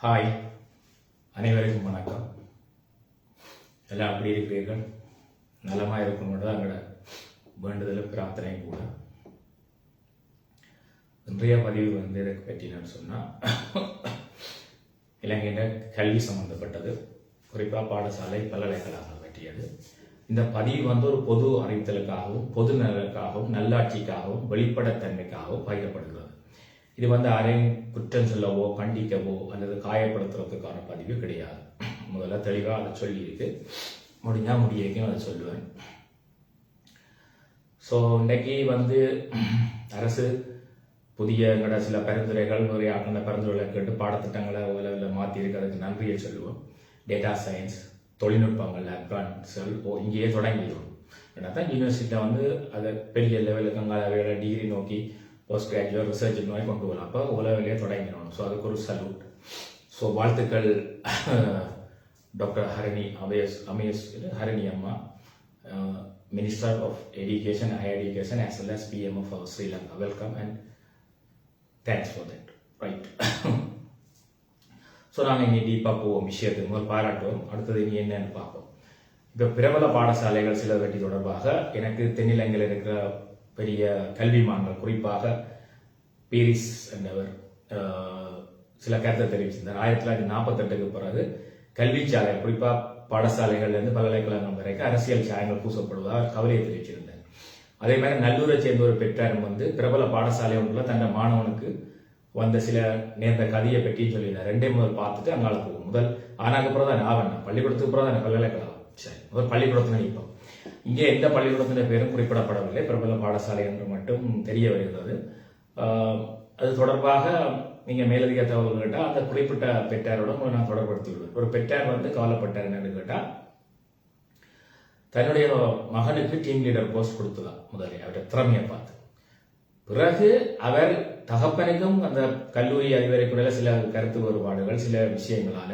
Hi அனைவருக்கும் வணக்கம். எல்லாம் எப்படி இருக்கிறீர்கள்? நலமாக இருக்கணும்னு தான் எங்களோட வேண்டுதலும் பிரார்த்தனையும் கூட. இன்றைய பதிவு வந்து இதை பற்றினு சொன்னால் இலங்கையின் கல்வி சம்பந்தப்பட்டது. குறிப்பாக பாடசாலை பல்கலைக்கழகங்கள் பற்றியது. இந்த பதிவு வந்து ஒரு பொது அறிவித்தலுக்காகவும் பொது நலனுக்காகவும் நல்லாட்சிக்காகவும் வெளிப்படைத்தன்மைக்காகவும் பகிரப்படுகிறது. இது வந்து யாரையும் குற்றம் சொல்லவோ கண்டிக்கவோ அல்லது காயப்படுத்துறதுக்கான பதிவு கிடையாது. முதல்ல தெளிவாக அதை சொல்லியிருக்கு. முடிஞ்சால் முடியக்கும் அதை சொல்லுவேன். ஸோ இன்றைக்கி வந்து அரசு புதிய எங்களோட சில பரிந்துரைகள் நிறைய அந்த பரிந்துரைகளை கேட்டு பாடத்திட்டங்களை உலகில் மாற்றி நன்றியை சொல்லுவோம். டேட்டா சயின்ஸ் தொழில்நுட்பங்கள் அட்வான்ஸ்கள் ஓ இங்கேயே தொடங்கிடும் ஏன்னா தான் யூனிவர்சிட்டியில் வந்து அதை பெரிய லெவலுக்கு அங்கே டிகிரி நோக்கி போஸ்ட் கிராஜுவேட் ரிசர்ச் நோக்கி கொண்டு வரலாம் அப்போ உலகிலேயே தொடங்கிடணும். ஸோ அதுக்கு ஒரு சல்யூட் ஸோ வாழ்த்துக்கள் டாக்டர் ஹரணி அமேஸ் அமேஸ் ஹரணி அம்மா minister of education higher education as well as PM of Sri Lanka welcome and thanks for that right so நாங்கள் இனி டீப்பாக போவோம் விஷயத்துக்கு. முதல் பாராட்டுவோம். அடுத்தது இனி என்னன்னு பார்ப்போம். இப்போ பிரபல பாடசாலைகள் சிலவற்றி தொடர்பாக எனக்கு தென்னிலங்கையில் இருக்கிற பெரிய கல்விமான்கள் குறிப்பாக பீரிஸ் என்றவர் சில கருத்தை தெரிவிச்சிருந்தார். ஆயிரத்தி தொள்ளாயிரத்தி நாற்பத்தெட்டுக்கு பிறகு கல்வி சாலை குறிப்பாக பாடசாலைகள்லேருந்து பல்கலைக்கழகம் வரைக்கும் அரசியல் சாயங்கள் பூசப்படுவதாக கவலையை தெரிவிச்சிருந்தார். அதே மாதிரி நல்லூரை சேர்ந்த ஒரு பெற்றாரும் வந்து பிரபல பாடசாலை ஒன்றில் தன்னை மாணவனுக்கு வந்த சில நேர்ந்த கதையை பற்றி சொல்லியிருந்தார். ரெண்டே முதல் பார்த்துட்டு அங்கால போகும் முதல் ஆனாக்கு அப்புறம் தான் நான் பள்ளிக்கூடத்துக்கு அப்புறம் தான் பல்கலைக்கழகம். சரி முதல் பள்ளிக்கூடத்துல நிற்போம் இங்கே எந்த பள்ளிக்கூடத்தின் பேரும் குறிப்பிடப்படவில்லை. பிரபல பாடசாலை என்று மட்டும் தெரிய வருகிறது. ஆஹ், அது தொடர்பாக நீங்க மேலதிக தகவல் கேட்டால் அந்த குறிப்பிட்ட பெற்றாரோட நான் தொடர்படுத்தி விடுவேன் ஒரு பெற்றார் வந்து கவலைப்பட்டார் என்னன்னு கேட்டால் தன்னுடைய மகனுக்கு டீம் லீடர் போஸ்ட் கொடுத்துதான் முதலில் அவருடைய திறமையை பார்த்து. பிறகு அவர் தகப்பனுக்கும் அந்த கல்லூரி அதிபருக்குள்ள சில கருத்து வேறுபாடுகள் சில விஷயங்களால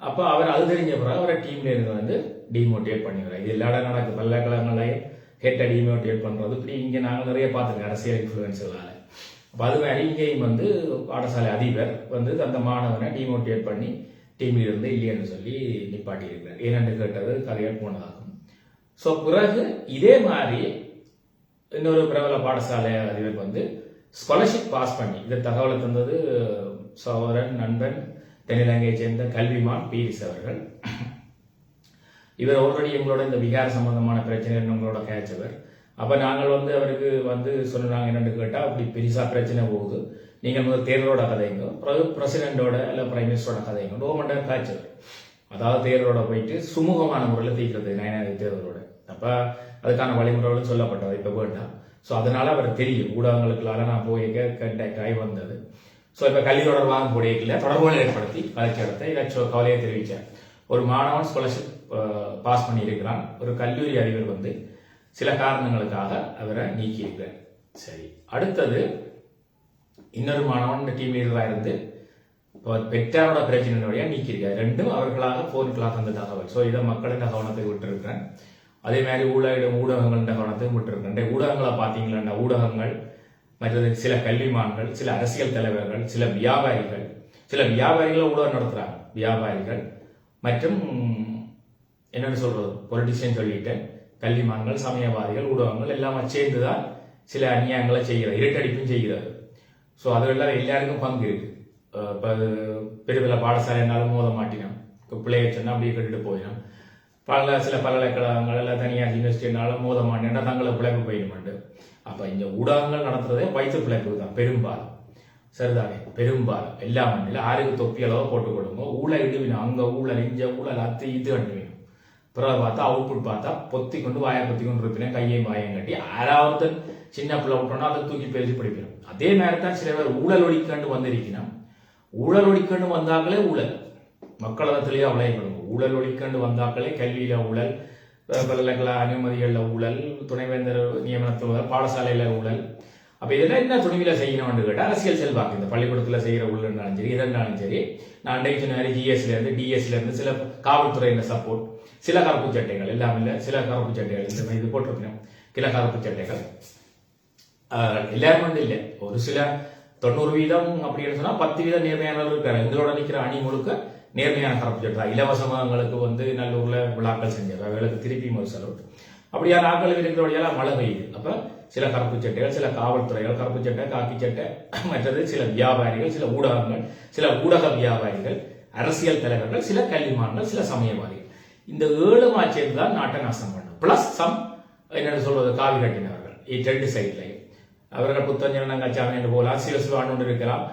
அப்போ அவர் அது தெரிஞ்ச பிறகு அவரை டீம் லீடர் வந்து டிமோட்டிவேட் பண்ணிடுறோம் இது எல்லா இடம் நடக்கு பல்கலைக்கழகங்களே ஹேட்டை டிமோட்டிவேட் பண்ணுறது இப்படி இங்கே நாங்கள் நிறைய பார்த்துருக்கோம். அரசியல் இன்ஃப்ளூயன்ஸுகளால் அப்போ அது மாதிரி இங்கேயும் வந்து பாடசாலை அதிபர் வந்து அந்த மாணவனை டிமோட்டிவேட் பண்ணி டீமில் இருந்து இல்லைன்னு சொல்லி நிப்பாட்டி இருக்கிறார் ஏனென்று கேட்டது கதையாக போனதாகும். ஸோ பிறகு இதே மாதிரி இன்னொரு பிரபல பாடசாலை அதிபர் வந்து ஸ்காலர்ஷிப் பாஸ் பண்ணி இந்த தகவலை தந்தது சோரன் நண்பன் தென்னிலங்கையை சேர்ந்த கல்விமான் பீரிஸ் அவர்கள். இவர் ஆல்ரெடி எங்களோட இந்த விகார சம்பந்தமான பிரச்சனை எங்களோட கேச்சவர் அப்போ நாங்கள் வந்து அவருக்கு வந்து சொன்னாங்க என்னென்னு கேட்டால் அப்படி பெருசாக பிரச்சனை போகுது. நீங்கள் முதல் தேர்தலோட கதைங்க. பிறகு பிரசிடென்டோட இல்லை பிரைம் மினிஸ்டரோட கதைங்க. ஓ மண்டர் அதாவது தேர்தலோட போயிட்டு சுமூகமான முறையில் தீர்க்கிறது நயனாதி தேர்தலோட. அப்போ அதுக்கான வழிமுறைகளும் சொல்லப்பட்டது இப்போ வேண்டாம் ஸோ அதனால அவர் தெரியும். ஊடகங்களுக்குள்ளால நான் போய் கண்டாக்ட் ஆகி வந்தது. ஸோ இப்போ கல்வி தொடர்பாக போடையில தொடர்புகளை ஏற்படுத்தி கலைச்சடத்தை இதை சொ- கவலையை தெரிவித்தார் ஒரு மாணவன் ஸ்காலர்ஷிப் பாஸ் பண்ணியிருக்கிறான். ஒரு கல்லூரி அறிவர் வந்து சில காரணங்களுக்காக அவரை நீக்கியிருக்கிறார். சரி. அடுத்தது இன்னொரு மாணவன் டீம் லீடராக இருந்து இப்போ பெற்றாரோட பிரச்சனையுடைய நீக்கியிருக்காரு ரெண்டும் அவர்களாக போர்களாக தந்த தகவல். ஸோ இதை மக்களின் கவனத்தை விட்டுருக்கிறேன். அதே மாதிரி ஊடக ஊடகங்களின் கவனத்தையும் விட்டுருக்கிறேன். இந்த ஊடகங்களை பார்த்தீங்களா ஊடகங்கள் மற்றது சில கல்விமான்கள் சில அரசியல் தலைவர்கள் சில வியாபாரிகள் சில வியாபாரிகள் ஊடகம் நடத்துகிறாங்க வியாபாரிகள் மற்றும் என்னன்னு சொல்றது? பொலிட்டிஷியன் சொல்லிட்டு கல்விமான்கள் சமயவாதிகள் ஊடகங்கள் எல்லாம் சேர்ந்துதான் சில அநியாயங்களை செய்கிறது இருட்டடிப்பும் செய்கிறது ஸோ அதெல்லாம் எல்லாருக்கும் பங்கு இருக்கு. இப்போ இப்ப பாடசாலை என்னாலும் மோத மாட்டினோம் இப்போ பிள்ளைய சொன்னா அப்படியே கட்டுட்டு போயிடும். பல சில பல்கலைக்கழகங்கள் இல்லை தனியார் யூனிவர்சிட்டினாலும் மோத மாட்டேன்னா தங்களை பிழைப்பு போயிடுமெண்டு. அப்போ இந்த ஊடகங்கள் நடத்துறதே வயிற்று பிழைப்பு தான். பெரும்பாலும். சரிதானே? பெரும்பாலும். எல்லா மண்ணிலும் ஆறுக்கு தொப்பி அளவு போட்டு கொடுங்க ஊழல் இடுவினா அங்கே ஊழல் இஞ்ச ஊழல் அத்து இது அண்டு பிறகு பார்த்தா அவுட்புட் பார்த்தா பொத்தி கொண்டு வாயை பொத்தி கொண்டு இருப்பினேன் கையை வாயம் கட்டி யாராவது சின்ன பிள்ளை விட்டோம்னா அதை தூக்கி பேசி படிக்கணும். அதே நேரத்தில் தான் சில பேர் ஊழல் ஒழிக்கண்டு வந்திருக்கணும். ஊழல் ஒழிக்கண்டு வந்தாங்களே ஊழல். மக்களகத்திலேயே அவளையப்படுங்க ஊழல் ஒழிக்கண்டு வந்தாக்களே கல்வியில் ஊழல் பல்கலைக்கழக அனுமதிகளில் ஊழல் துணைவேந்தர் நியமனத்தில் பாடசாலையில் ஊழல். அப்போ இதெல்லாம் என்ன துணிவில் செய்யணும்னு கேட்டால் அரசியல் செல்வாக்கு. இந்த பள்ளிக்கூடத்தில் செய்கிற ஊழல்னாலும் சரி எதனாலும் சரி நான் அன்றைக்கு சொன்ன மாதிரி ஜிஎஸ்லேருந்து டிஎஸ்லேருந்து சில காவல்துறையின சப்போர்ட் சில கருப்பு சட்டைகள் எல்லாம் இல்லை சில கருப்பு சட்டைகள் இந்த மாதிரி இது போட்டிருக்கணும். சில கருப்பு சட்டைகள். ஆஹ் எல்லாரும் வந்து இல்லை. ஒரு சில தொண்ணூறு வீதம் அப்படின்னு சொன்னால் பத்து வீதம் நேர்மையானவர்கள் இருக்காங்க. எங்களோட நிற்கிற அணி முழுக்க நேர்மையான கருப்பு சட்டை. இலவசமாகங்களுக்கு வந்து நல்லூரில் விழாக்கள் செஞ்சாங்க. அவர்களுக்கு திருப்பி ஒரு செலவு. அப்படியான ஆட்கள் இருக்கிறவழியால மழை பெய்யுது அப்போ சில கருப்பு சட்டைகள் சில காவல்துறைகள் கருப்பு சட்டை காக்கி சட்டை மற்றது சில வியாபாரிகள் சில ஊடகங்கள் சில ஊடக வியாபாரிகள் அரசியல் தலைவர்கள் சில கல்விமான்கள் சில சமயவாதிகள். இந்த ஏழு சேர்ந்து தான் நாட்டை நாசம் பண்ணும். பிளஸ் சம் என்னென்னு சொல்வது காவி கட்டினவர்கள். ரெண்டு சைட்லையும். அவர்கள் புத்தஞ்சன கச்சாமி என்று போகலாம் சிவசிவான் ஒன்று இருக்கலாம்.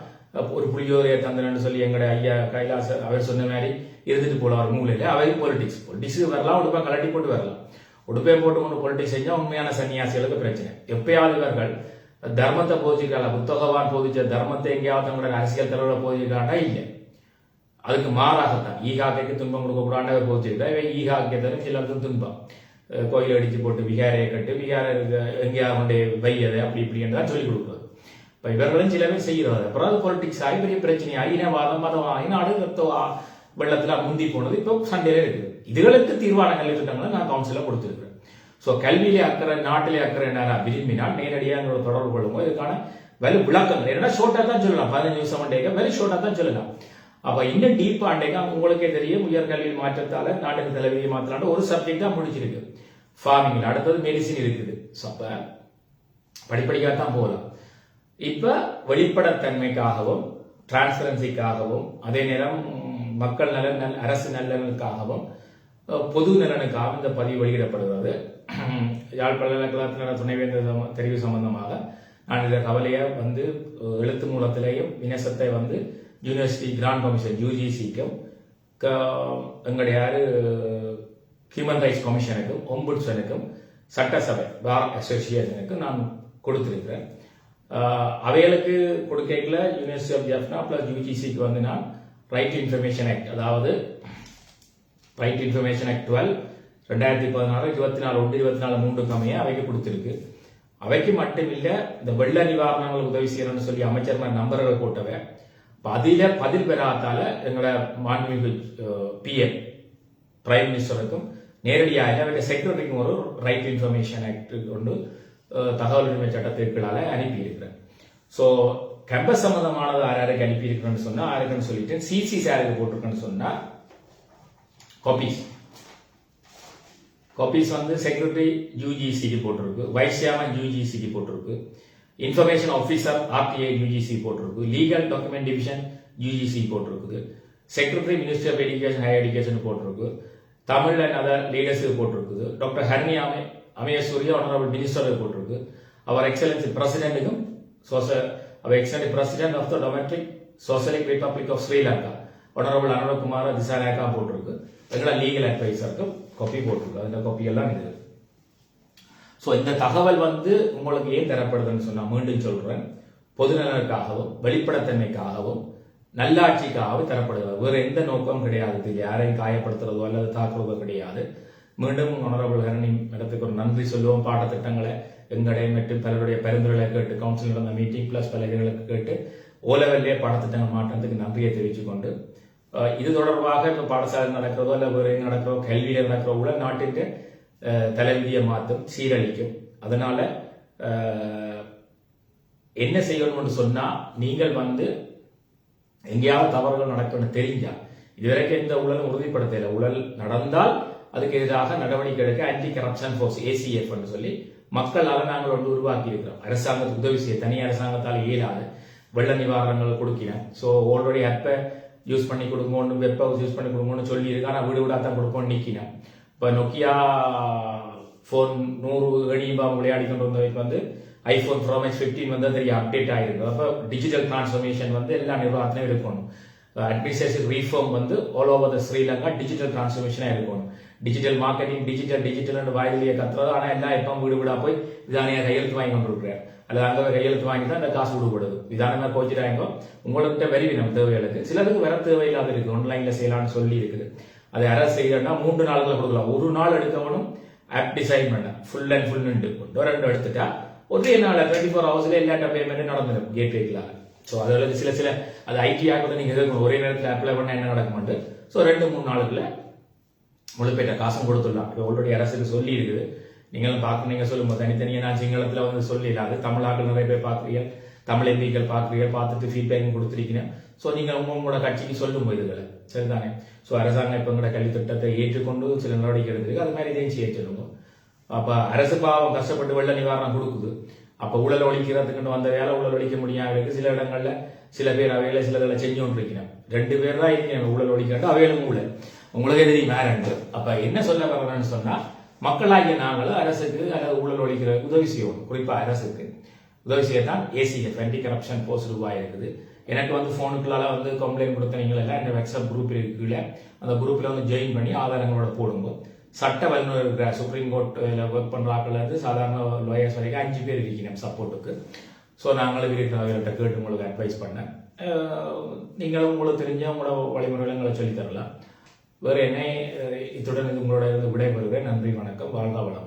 ஒரு புளியோரைய தந்தனன்னு சொல்லி எங்களுடைய ஐயா கைலாச அவர் சொன்ன மாதிரி இருந்துட்டு போலாம் மூலையில். அவை பொலிட்டிக்ஸ் பொலிட்டிக்ஸ் வரலாம் உடுப்பா கலட்டி போட்டு வரலாம். உடுப்பை போட்டு கொண்டு பொலிட்டிக்ஸ் செஞ்சால் உண்மையான சன்னியாசிகளுக்கு பிரச்சனை. எப்பயாவது இவர்கள் தர்மத்தை போதிக்கிறாங்க புத்தகவான் போதிச்ச தர்மத்தை எங்கேயாவது தங்களுடைய அரசியல் தலைவரை போதிச்சிருக்காங்கன்னா இல்லை. அதுக்கு மாறாகத்தான் ஈகாக்கைக்கு துன்பம் கொடுக்கக்கூடாது போதிச்சிருக்கா இவன் ஈகாக்கை தரும் சிலருக்கு துன்பம். கோயில் அடித்து போட்டு விகாரையை கட்டு விகார எங்கேயாவது கொண்டே வையதை அப்படி இப்படி என்றால் சொல்லிக் கொடுக்குறது இப்போ இவர்களும் சில பேர் செய்கிறது அப்புறம் அது பொலிட்டிக்ஸ் ஆகி பெரிய பிரச்சனை ஆகி இனவாதம் மதம் ஆகி நாடு ரத்தம் வெள்ளத்தில் முந்தி போனது இப்போ சண்டையில இருக்குது. இதுகளுக்கு தீர்வான கல்வி திட்டங்களை நான் கவுன்சிலில் கொடுத்துருக்கிறேன். ஸோ கல்வியிலே அக்கறை நாட்டிலே அக்கறை நான் விரும்பினால் நேரடியாக எங்களோட தொடர்பு கொள்ளும்போது இதுக்கான வலு விளக்கங்கள். ஏன்னா ஷோர்ட்டாக தான் சொல்லலாம். பதினஞ்சு நிமிஷம் அண்டைக்கு வெரி ஷோர்ட்டாக தான் சொல்லலாம். அப்ப இன்னும் டீப்பா அண்டைக்கு உங்களுக்கே தெரியும் உயர்கல்வி மாற்றத்தால நாட்டுக்கு தலைவியை மாற்றலான்னு ஒரு சப்ஜெக்ட் தான் முடிச்சிருக்கு ஃபார்மிங்ல அடுத்தது மெடிசின் இருக்குது. ஸோ அப்ப படிப்படியாக தான் போகலாம். இப்ப வெளிப்படத்தன்மைக்காகவும் டிரான்ஸ்பரன்சிக்காகவும் அதே நேரம் மக்கள் நலன் நல் அரசு நலனுக்காகவும் பொது நலனுக்காகவும் இந்த பதிவு வெளியிடப்படுகிறது. யாழ் பல்கலைக்கழகத்தினர் துணைவேந்தர் தெரிவு சம்பந்தமாக நான் இந்த கவலையை வந்து எழுத்து மூலத்திலேயும் வினசத்தை வந்து யூனிவர்சிட்டி கிராண்ட் கமிஷன் யூஜிசிக்கும் எங்களுடைய யாரு ஹியூமன் ரைட்ஸ் கமிஷனுக்கும் ஒம்புட்ஸனுக்கும் சட்டசபை பார் அசோசியேஷனுக்கும் நான் கொடுத்துருக்கிறேன். அவைகளுக்கு கொடுக்கல யூனிவர்சிட்டி ஆஃப் ஜாஃப்னா பிளஸ் யூஜிசிக்கு வந்து நான் ரைட் இன்ஃபர்மேஷன் ஆக்ட் அதாவது ரைட் இன்ஃபர்மேஷன் ஆக்ட் டுவெல் ரெண்டாயிரத்தி பதினாறு இருபத்தி நாலு ஒன்று இருபத்தி நாலு மூன்று கம்மியை அவைக்கு கொடுத்துருக்கு. அவைக்கு மட்டும் இல்லை இந்த வெள்ள நிவாரணங்கள் உதவி செய்யணும்னு சொல்லி அமைச்சர் நம்பர்கள் போட்டவை. அப்ப அதில பதில் பெறாதால எங்களோட மாண்புமிகு பிஎம் பிரைம் மினிஸ்டருக்கும் நேரடியாக அவருடைய செக்ரட்டரிக்கும் ஒரு ரைட் இன்ஃபர்மேஷன் ஆக்ட் கொண்டு தகவல் உரிமை சட்டத்திற்களால அனுப்பியிருக்கிறேன். ஸோ கேம்பஸ் சம்பந்தமானது யார் யாருக்கு அனுப்பியிருக்கிறேன்னு சொன்னால் யாருக்குன்னு சொல்லிட்டு சிசி சாருக்கு போட்டிருக்கேன்னு சொன்னால் காப்பீஸ் காப்பீஸ் வந்து செக்ரட்டரி யூஜிசிக்கு போட்டிருக்கு வைஸ் சேர்மன் யூஜிசிக்கு போட்டிருக்கு. இன்ஃபர்மேஷன் ஆஃபீஸர் ஆர்டிஐ யூஜிசி போட்டிருக்கு. லீகல் டாக்குமெண்ட் டிவிஷன் யூஜிசி போட்டிருக்குது. Secretary ministry of education higher education போட்டிருக்கு. தமிழ் அண்ட் அதர் லீடர்ஸுக்கு போட்டிருக்குது. டாக்டர் ஹர்னி அமே அமயசூரிய ஆனரபிள் மினிஸ்டருக்கு போட்டிருக்கு. அவர் எக்ஸலன்சி பிரசிடென்ட்டுக்கும் சோச அவர் excellency president of the democratic socialist republic of Sri Lanka honourable Anura Kumara Dissanayake போட்டிருக்கு. எங்களோட லீகல் அட்வைசருக்கும் காப்பி போட்டிருக்கு. அந்த காப்பி எல்லாம் இது. ஸோ இந்த தகவல் வந்து உங்களுக்கு ஏன் தரப்படுதுன்னு சொன்னா மீண்டும் சொல்றேன். பொதுநலனுக்காகவும் வெளிப்படைத்தன்மைக்காகவும் நல்லாட்சிக்காகவும் தரப்படுகிறது. வேறு எந்த நோக்கமும் கிடையாது. இது யாரையும் காயப்படுத்துறதோ அல்லது தாக்குறதோ கிடையாது. மீண்டும் ஒனரபிள் ஹரணி இடத்துக்கு ஒரு நன்றி சொல்லுவோம். பாடத்திட்டங்களை எங்களுடைய மற்றும் பலருடைய பரிந்துரைகளை கேட்டு கவுன்சில் நடந்த மீட்டிங் பிளஸ் பல இதுகளுக்கு கேட்டு ஓலவெல்லே பாடத்திட்டங்கள் மாற்றத்துக்கு நன்றியை தெரிவித்துக்கொண்டு இது தொடர்பாக இப்போ பாடசாலை நடக்கிறதோ இல்லை வேறு எங்க நடக்கிறதோ கல்வியில் நடக்கிறோ உள்ள நாட்டின் தலைவிதியை மாற்றும் சீரழிக்கும். அதனால் என்ன செய்யணும்னு சொன்னால் நீங்கள் வந்து எங்கேயாவது தவறுகள் நடக்கணும்னு தெரிஞ்சா இதுவரைக்கும் எந்த ஊழலும் உறுதிப்படுத்தல. ஊழல் நடந்தால் அதுக்கு எதிராக நடவடிக்கை எடுக்க ஆன்டி கரப்ஷன் ஃபோர்ஸ் ஏசிஎஃப் சொல்லி மக்களால் நாங்கள் ஒன்று உருவாக்கி இருக்கிறோம் அரசாங்கத்துக்கு உதவி செய்ய தனி அரசாங்கத்தால் இயலாது. வெள்ள நிவாரணங்கள் கொடுக்கிறேன் ஸோ ஆல்ரெடி அப்போ யூஸ் பண்ணி கொடுங்கன்னு வெப்ப யூஸ் பண்ணி கொடுங்கன்னு சொல்லி இருக்கு ஆனால் வீடு வீடாக தான் கொடுப்போம்னு நிற்கிறேன் இப்போ நொக்கியா ஃபோன் நூறு எணியும்பா விளையாடி கொண்டு வந்தவைக்கு வந்து ஐஃபோன் ப்ரோ மேக்ஸ் ஃபிஃப்டீன் வந்து தெரிய அப்டேட் ஆயிருக்கு. அப்போ டிஜிட்டல் டிரான்ஸ்ஃபர்மேஷன் வந்து எல்லா நிர்வாகத்திலையும் இருக்கணும். அட்மினிஸ்ட்ரேஷன் ரீஃபார்ம் வந்து all over the Sri Lanka digital டிரான்ஸ்ஃபர்மேஷனாக இருக்கணும். டிஜிட்டல் மார்க்கெட்டிங் டிஜிட்டல் டிஜிட்டல் வாயிலேயே கத்துறது. ஆனால் எல்லாம் எப்போ வீடு வீடாக போய் இதானே கையெழுத்து வாங்கி கொண்டுருக்கிறார். அல்லது அங்கே கையெழுத்து வாங்கி தான் அந்த காசு விடுபடுது. இதான கோச்சிட்டாங்க உங்கள்கிட்ட வெறிவினம் தேவைகளுக்கு. சிலருக்கு வேற தேவையில்லாத இருக்குது ஆன்லைனில் செய்யலாம்னு சொல்லி இருக்குது. அது அரசு செய்யறேன்னா மூன்று நாளுக்குள்ள கொடுக்கலாம். ஒரு நாள் எடுக்கவனும் ஆப் டிசைன் பண்ண. ஃபுல் அண்ட் ஃபுல் கொண்டு ரெண்டு எடுத்துட்டா ஒரே நாள் டுவெண்ட்டி ஃபோர் ஹவர்ஸ்ல எல்லா பேமெண்ட் நடந்துடும் கேட்வேக்கலாக ஸோ அதில் சில சில அது ஐடியாக கூட நீங்கள் எதிர்க்கணும் ஒரே நேரத்தில் அப்ளை பண்ண என்ன நடக்கும்ட்டு ஸோ ரெண்டு மூணு நாளுக்குள்ள முழுப்பேட்ட காசும் கொடுத்துடலாம். இப்போ ஆல்ரெடி அரசுக்கு சொல்லி இருக்குது நீங்களும் பார்க்க நீங்க சொல்லுங்க தனித்தனியாக நான் சிங்களத்தில் வந்து சொல்லிடலாம் அது தமிழாக்கள் நிறைய பேர் பார்க்குறீங்க. தமிழ் எம்பிக்கள் பார்க்குறீங்க. பார்த்துட்டு ஃபீட்பேக்கும் கொடுத்துருக்கீங்க. ஸோ நீங்கள் உங்க உங்களோட கட்சிக்கு சொல்லும் இதுகளை. சரிதானே ஸோ அரசாங்கம் இப்போ எங்களோட கல்வி திட்டத்தை ஏற்றுக்கொண்டு சில நடவடிக்கை எடுத்திருக்கு அது மாதிரி இதையும் செய்ய அப்போ அரசு பாவம் கஷ்டப்பட்டு வெள்ள நிவாரணம் கொடுக்குது அப்போ ஊழல் ஒழிக்கிறதுக்குன்னு வந்த வேலை ஊழல் ஒழிக்க முடியாம இருக்கு சில இடங்கள்ல சில பேர் அவையில சில இதில் செஞ்சு கொண்டிருக்கிறேன் ரெண்டு பேர் தான் இருக்கணும் ஊழல் ஒழிக்கிறாங்க அவையிலும் ஊழல் உங்களுக்கு எதிரி மேரண்டு அப்போ என்ன சொல்ல வரணும்னு சொன்னால் மக்களாகிய நாங்களும் அரசுக்கு அல்லது ஊழல் ஒழிக்கிற உதவி செய்யணும் குறிப்பாக அரசுக்கு உதவி செய்யத்தான் ஏசிஎஃப் ஆன்டி கரப்ஷன் போஸ்ட் ரூபாயிருக்குது எனக்கு வந்து ஃபோனுக்குள்ளால வந்து கம்ப்ளைண்ட் கொடுத்தவங்க எல்லாம் இந்த வாட்ஸ்அப் குரூப் இருக்குல்ல அந்த குரூப்பில் வந்து ஜாயின் பண்ணி ஆதாரங்களோட போடுங்க. சட்ட வல்லுநர் இருக்கிற சுப்ரீம் கோர்ட்டில் ஒர்க் பண்ணுற ஆட்கள் இருந்து சாதாரண லாயர்ஸ் வரைக்கும் அஞ்சு பேர் இருக்கணும் சப்போர்ட்டுக்கு ஸோ நாங்களும் இருக்கிறவர்கள்ட்ட கேட்டு உங்களுக்கு அட்வைஸ் பண்ணேன். நீங்களும் உங்களுக்கு தெரிஞ்ச உங்களோட வழிமுறைகளை எங்களை சொல்லித்தரலாம் வேறு என்ன இத்துடன் இது உங்களோட இருந்து விடைபெறுகிறேன். நன்றி வணக்கம். வாழ்க வளம்